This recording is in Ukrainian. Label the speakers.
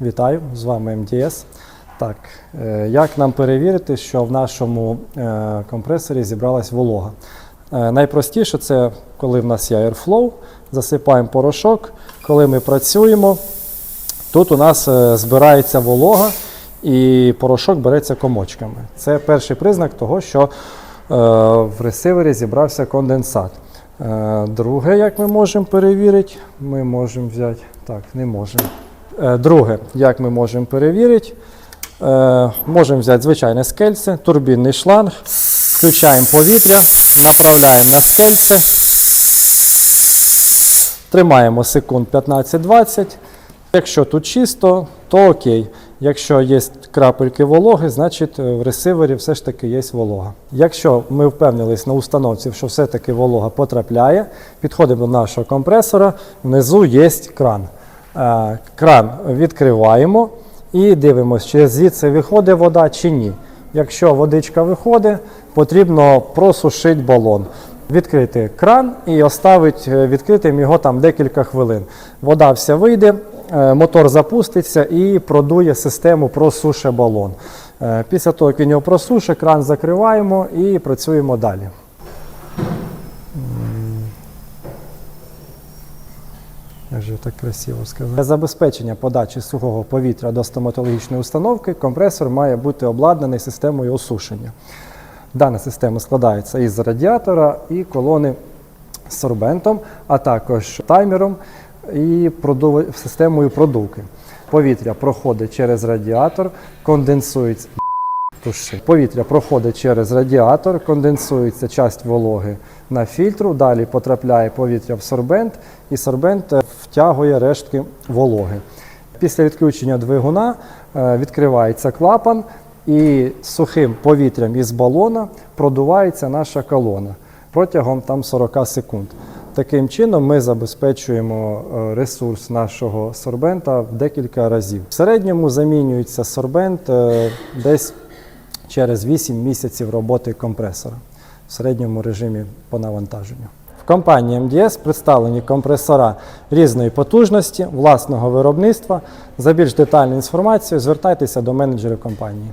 Speaker 1: Вітаю, з вами МДС. Так, е, як нам перевірити, що в нашому е, компресорі зібралась волога? Е, Найпростіше це коли в нас є Airflow, засипаємо порошок. Коли ми працюємо, тут у нас збирається волога і порошок береться комочками. Це перший признак того, що в ресивері зібрався конденсат. Друге, як ми можемо перевірити, ми можемо взяти. Так, не можемо. Е, Друге, як ми можемо перевірити, е, можемо взяти звичайне скельце, турбінний шланг, включаємо повітря, направляємо на скельце, тримаємо секунд 15-20. Якщо тут чисто, то окей. Якщо є крапельки вологи, значить е, в ресивері все ж таки є волога. Якщо ми впевнились на установці, що все-таки волога потрапляє, підходимо до нашого компресора, внизу є кран. Е, Кран відкриваємо і дивимося, чи звідси виходить вода чи ні. Якщо водичка виходить, потрібно просушити балон. Відкрити кран і оставити відкритим його там декілька хвилин. Вода вся вийде, е, мотор запуститься і продує систему просуше балон. Е, Після того, як він його просушить, кран закриваємо і працюємо далі. Як так красиво сказати. Для забезпечення подачі сухого повітря до стоматологічної установки компресор має бути обладнаний системою осушення. Дана система складається із радіатора і колони сорбентом, а також таймером і системою продувки. Повітря проходить через радіатор, конденсується. Туши. Повітря проходить через радіатор, конденсується часть вологи на фільтру, далі потрапляє повітря в сорбент, і сорбент е, втягує рештки вологи. Після відключення двигуна е, відкривається клапан, і сухим повітрям із балона продувається наша колона протягом там 40 секунд. Таким чином ми забезпечуємо е, ресурс нашого сорбента в декілька разів. В середньому замінюється сорбент десь через 8 місяців роботи компресора в середньому режимі по навантаженню. В компанії МДС представлені компресора різної потужності, власного виробництва. За більш детальну інформацію звертайтеся до менеджера компанії.